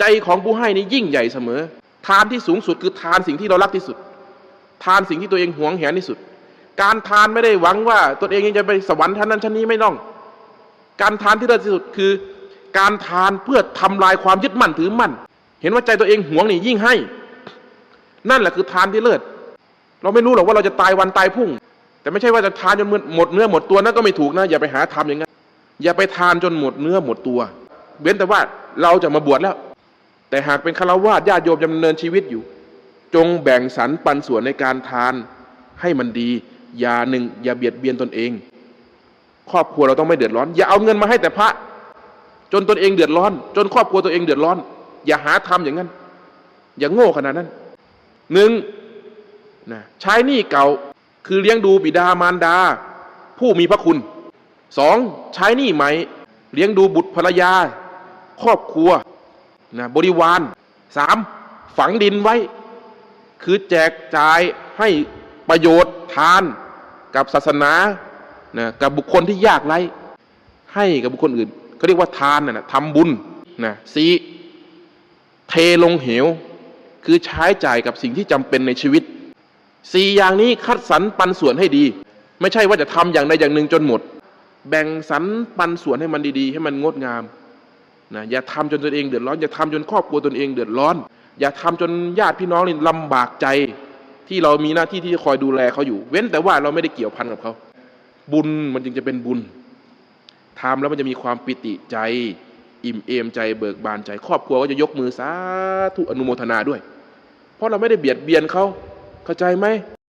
ใจของผู้ให้นี่ยิ่งใหญ่เสมอ ทานที่สูงสุดคือทานสิ่งที่เรารักที่สุด ทานสิ่งที่ตัวเองหวงแหนที่สุด การทานไม่ได้หวังว่าตัวเองจะไปสวรรค์ชั้นนั้นชั้นนี้ไม่ต้อง การทานที่เลิศที่สุดคือ การทานเพื่อทำลายความยึดมั่นถือมั่น เห็นว่าใจตัวเองหวงนี่ยิ่งให้ นั่นแหละคือทานที่เลิศ เราไม่รู้หรอกว่าเราจะตายวันตายพุ่ง แต่ไม่ใช่ว่าจะทานจนหมดเนื้อหมดตัวนั่นก็ไม่ถูกนะอย่าไปหาทำอย่างนั้นอย่าไปทานจนหมดเนื้อหมดตัว เว้นแต่ว่าเราจะมาบวชแล้ว แต่หากเป็นฆราวาสญาติโยมจะดำเนินชีวิตอยู่ จงแบ่งสรรปันส่วนในการทานให้มันดี อย่าหนึ่ง อย่าเบียดเบียนตนเอง ครอบครัวเราต้องไม่เดือดร้อน อย่าเอาเงินมาให้แต่พระ จนตนเองเดือดร้อน จนครอบครัวตัวเองเดือดร้อน อย่าหาทำอย่างนั้น อย่าโง่ขนาดนั้นหนึ่งนะใช้หนี้เก่าคือเลี้ยงดูบิดามารดา ผู้มีพระคุณสองใช้หนี้ใหม่เลี้ยงดูบุตรภรรยา ครอบครัว นะบริวารสามฝังดินไว้ คือแจกจ่ายให้ประโยชน์ทานกับศาสนานะกับบุคคลที่ยากไร้ให้กับบุคคลอื่นเขาเรียกว่าทานนะนะทำบุญนะสี่เทลงเหว คือใช้จ่ายกับสิ่งที่จำเป็นในชีวิตสี่อย่างนี้คัดสรรปันส่วนให้ดี ไม่ใช่ว่าจะทำอย่างใดอย่างหนึ่งจนหมด แบ่งสรรปันส่วนให้มันดีๆ ให้มันงดงาม นะอย่าทำจนตนเองเดือดร้อนอย่าทำจนครอบครัวตนเองเดือดร้อน อย่าทำจนญาติพี่น้องนี่ลำบากใจ ที่เรามีหน้าที่ที่จะคอยดูแลเขาอยู่ เว้นแต่ว่าเราไม่ได้เกี่ยวพันกับเขาบุญมันจึงจะเป็นบุญทำแล้วมันจะมีความปิติใจ อิ่มเอมใจเบิกบานใจ ครอบครัวก็จะยกมือสาธุอนุโมทนาด้วย เพราะเราไม่ได้เบียดเบียนเขาเข้าใจไหม